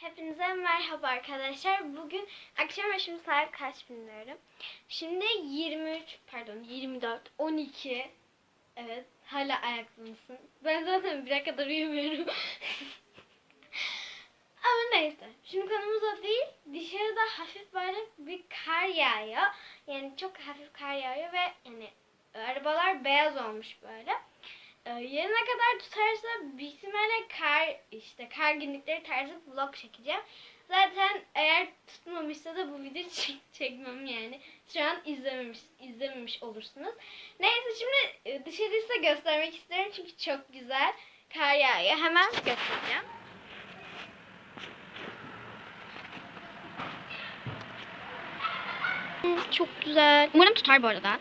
Hepinize merhaba arkadaşlar. Bugün akşam şimdi saat kaç bilmiyorum. Şimdi 23 pardon 24 12 Evet hala ayakta mısın? Ben zaten bire kadar uyumuyorum. Ama neyse. Şimdi konumuz o değil. Dışarıda hafif böyle bir kar yağıyor. Yani çok hafif kar yağıyor ve yani arabalar beyaz olmuş böyle. Ee, yarına kadar tutarsa büyük ihtimalle kar işte kar günlükleri tarzı vlog çekeceğim. Zaten eğer tutmamışsa da bu videoyu çek- çekmem yani. Şu an izlememiş izlememiş olursunuz. Neyse şimdi e, dışarıyı size göstermek istiyorum çünkü çok güzel kar yağıyor. Hemen göstereceğim. Çok güzel. Umarım tutar bu arada.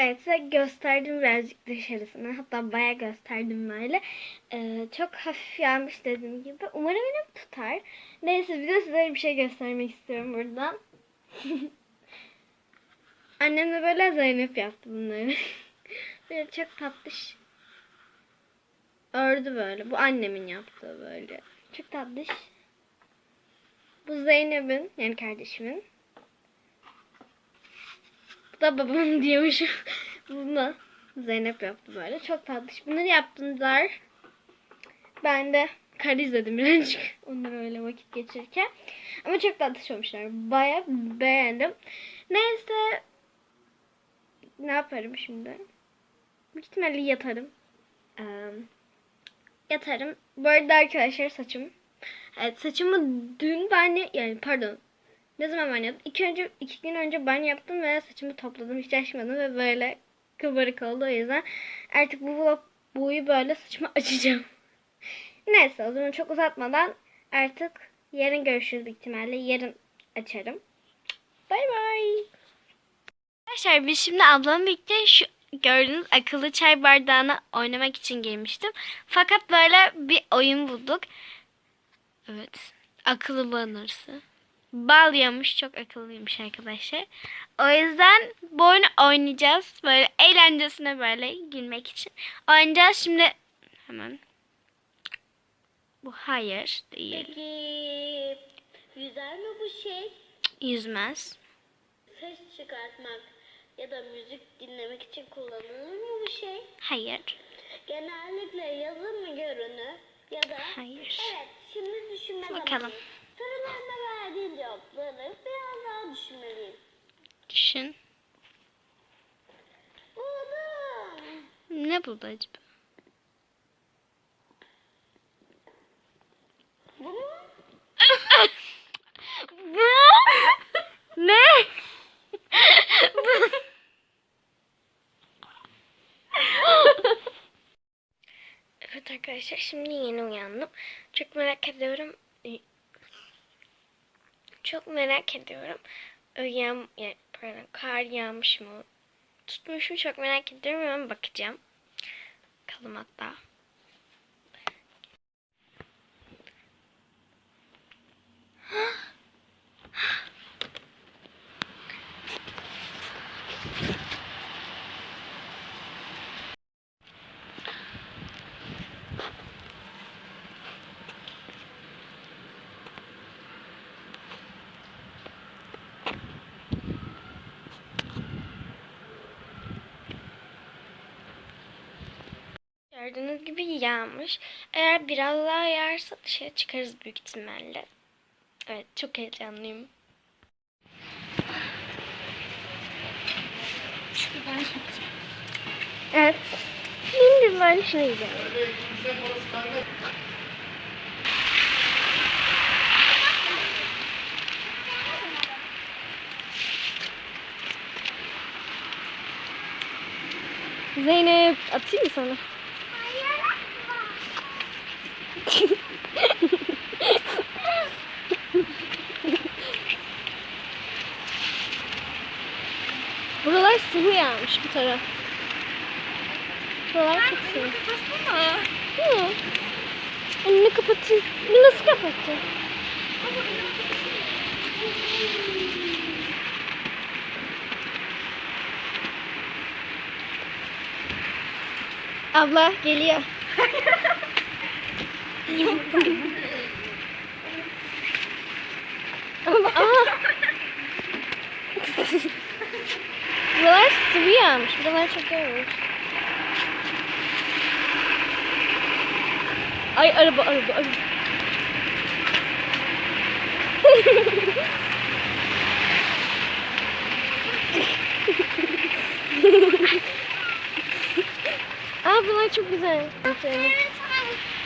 Evet size gösterdim birazcık dışarısını. Hatta bayağı gösterdim böyle. Ee, çok hafif yağmış dediğim gibi. Umarım benim tutar. Neyse bir de size bir şey göstermek istiyorum buradan. Annem de böyle Zeynep yaptı bunları. böyle çok tatlış. Ördü böyle. Bu annemin yaptığı böyle. Çok tatlış. Bu Zeynep'in yani kardeşimin. Da babam diyormuşum. Bunu Zeynep yaptı böyle. Çok tatlış. Bunları yaptılar. Ben de kar izledim birazcık. Onları öyle vakit geçirirken. Ama çok tatlış olmuşlar. Baya beğendim. Neyse. Ne yaparım şimdi? Büyük ihtimalle yatarım. Ee, yatarım. Bu arada arkadaşlar saçım. Evet saçımı dün ben yani pardon ne zaman banyo yaptım? İki, önce, iki gün önce banyo yaptım ve saçımı topladım. Hiç açmadım ve böyle kıvırık oldu. O yüzden artık bu vlog boyu böyle saçımı açacağım. Neyse o zaman çok uzatmadan artık yarın görüşürüz ihtimalle. Yarın açarım. Bay bay. Arkadaşlar biz şimdi ablamla birlikte şu gördüğünüz akıllı çay bardağına oynamak için girmiştim. Fakat böyle bir oyun bulduk. Evet. Akıllı banırsı. Bal yamış çok akıllıymış arkadaşlar. O yüzden bu oyunu oynayacağız. Böyle eğlencesine böyle gülmek için. Oynayacağız şimdi hemen. Bu hayır değil. Peki yüzer mi bu şey? Yüzmez. Ses çıkartmak ya da müzik dinlemek için kullanılır mı bu şey? Hayır. Genellikle yazın mı görünür ya da... Hayır. Evet şimdi düşünme Bakalım. zamanı. Verdiğin cevapları biraz daha düşünmeliyim. Düşün. Buldum. Ne buldu acaba? Bu mu? ne? evet arkadaşlar şimdi yeni uyandım. Çok merak ediyorum. Çok merak ediyorum. Yağm, yani, pardon, kar yağmış mı? Tutmuş mu çok merak ediyorum. Hemen bakacağım. Bakalım hatta. Gördüğünüz gibi yağmış. Eğer biraz daha yağarsa dışarı çıkarız büyük ihtimalle. Evet çok heyecanlıyım. Evet. Şimdi ben yiyeceğim. Zeynep atayım mı sana? Buralar sıvı yağmış bir taraf. Buralar çok sıvı. Hı. Önünü kapatayım. Bunu nasıl kapatacağım? Abla geliyor. Buralar sıvı yağmış. Buralar çok yağmış. Ay araba araba araba. Aa bunlar çok güzel.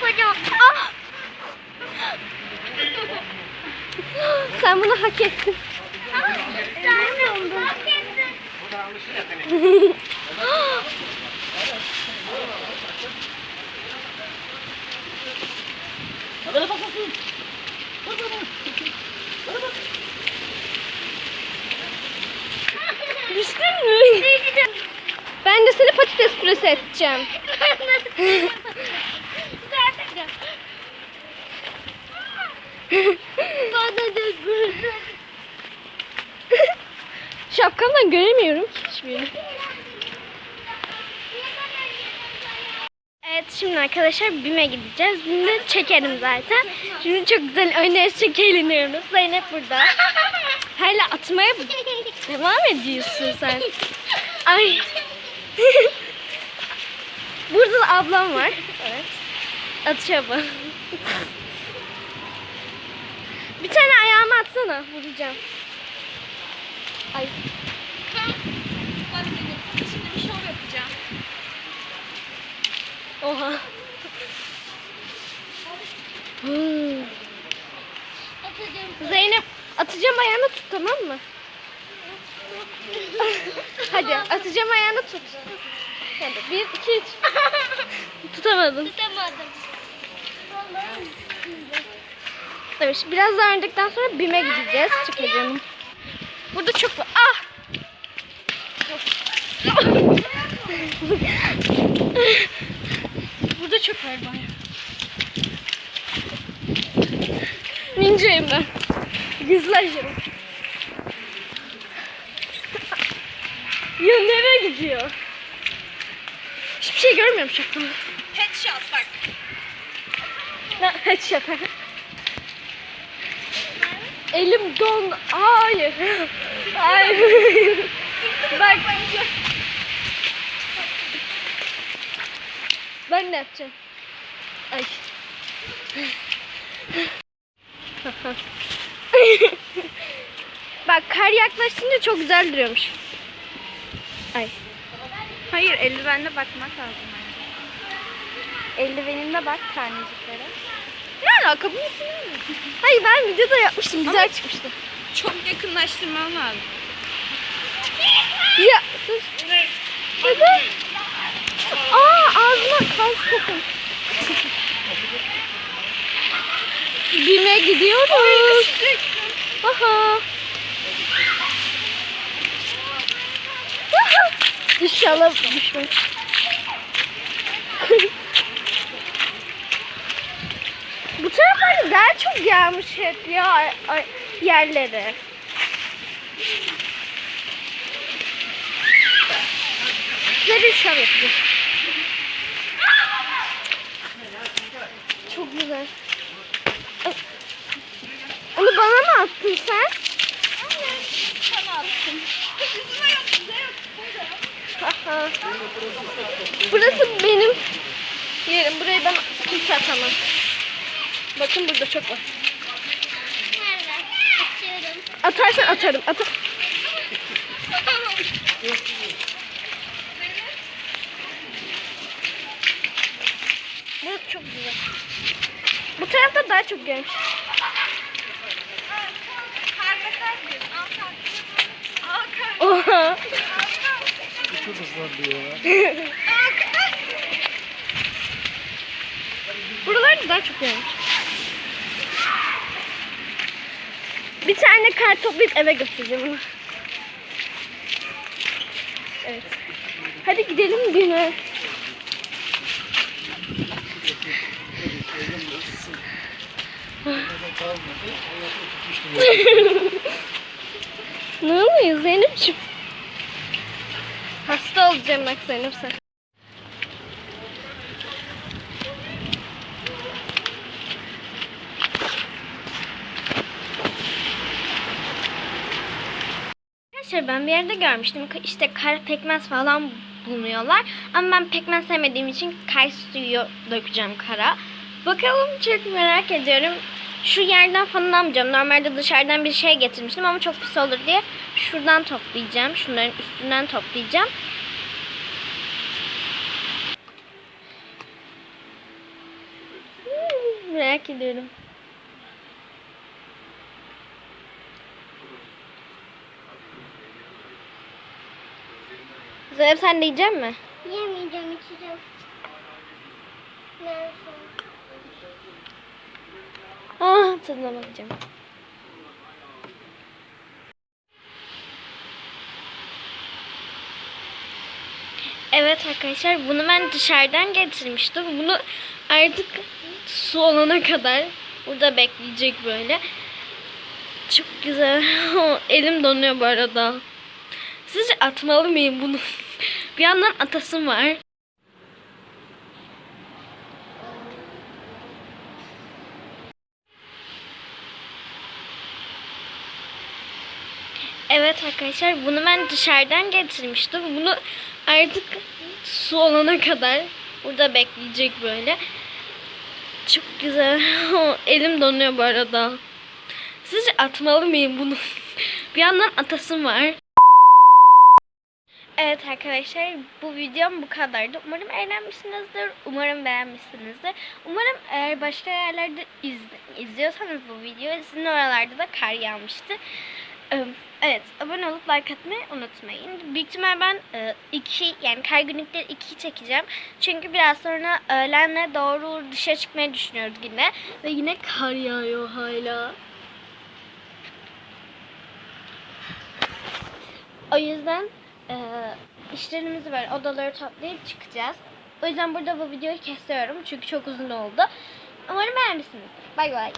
Kocaman. Ah! Sen bunu hak ettin. Sen oldu. Düştün mü? Ben de seni patates püresi edeceğim. Şapkamdan göremiyorum ki hiçbirini. Evet şimdi arkadaşlar BİM'e gideceğiz. BİM'de çekerim zaten. Şimdi çok güzel oynarız çok eğleniyoruz. Zeynep burada. Hala atmaya devam ediyorsun sen? Ay. burada da ablam var. Evet. Atışa bak. Bir tane ayağımı atsana. Vuracağım. Ay. Bak Zeynep, şimdi bir şov yapacağım. Oha. Hmm. Zeynep atacağım ayağını tut tamam mı? Hadi atacağım ayağını tut. Hadi bir iki üç. Tutamadım. Tutamadım. Şimdi biraz daha oynadıktan sonra BİM'e gideceğiz. Çıkacağım. Burada çok. Ah! Burada çok var bayağı. Ninjayım ben. Gizli ajanım. Ya nereye gidiyor? Hiçbir şey görmüyorum şakamda. Headshot bak. Headshot. Elim don. Hayır. Hayır. Bak. Ben ne yapacağım? Ay. Bak kar yaklaşınca çok güzel duruyormuş. Ay. Hayır eldivenle bakmak lazım bence. Eldivenimle bak taneciklere. Ne alaka bu? Hayır ben videoda yapmıştım. Güzel çıkmıştı. Çok yakınlaştırman lazım. Ya dur. Neden? Aa ağzıma kan sokun. Bime gidiyoruz. Aha. İnşallah düşmez. Bu taraflarda daha çok yağmış hep ya yerleri. Size bir şov. Çok güzel. Onu bana mı attın sen? Aha. Burası benim yerim. Burayı ben kimse atamaz. Bakın burada çok var. Atarsan atarım. Atar. Burası çok güzel. Bu tarafta daha çok gelmiş. Oha. Çok ıslandı ya. Buralar daha çok yanmış. Bir tane kar toplayıp eve götüreceğim. Evet. Hadi gidelim güne. Ne oluyor Zeynep'ciğim? Hasta olacağım bak Zeynep sen. Arkadaşlar ben bir yerde görmüştüm. İşte kar pekmez falan bulunuyorlar. Ama ben pekmez sevmediğim için kar suyu dökeceğim kara. Bakalım çok merak ediyorum. Şu yerden falan almayacağım. Normalde dışarıdan bir şey getirmiştim ama çok pis olur diye şuradan toplayacağım. Şunların üstünden toplayacağım. Hmm, merak ediyorum. Zeynep sen de yiyecek mi? Yemeyeceğim içeceğim. Nerede? Ah tadına bakacağım. Evet arkadaşlar bunu ben dışarıdan getirmiştim. Bunu artık su olana kadar burada bekleyecek böyle. Çok güzel. Elim donuyor bu arada. Sizce atmalı mıyım bunu? Bir yandan atasım var. Evet arkadaşlar bunu ben dışarıdan getirmiştim. Bunu artık su olana kadar burada bekleyecek böyle. Çok güzel. Elim donuyor bu arada. Sizce atmalı mıyım bunu? bir yandan atasım var. Evet arkadaşlar bu videom bu kadardı. Umarım eğlenmişsinizdir. Umarım beğenmişsinizdir. Umarım eğer başka yerlerde iz- izliyorsanız bu videoyu sizin oralarda da kar yağmıştı. Evet, abone olup like atmayı unutmayın. Büyük ihtimal ben e, iki yani kar günlükleri iki çekeceğim. Çünkü biraz sonra öğlenle doğru dışarı çıkmayı düşünüyoruz yine. Ve yine kar yağıyor hala. O yüzden e, işlerimizi böyle odaları toplayıp çıkacağız. O yüzden burada bu videoyu kesiyorum. Çünkü çok uzun oldu. Umarım beğenmişsinizdir. Bay bay.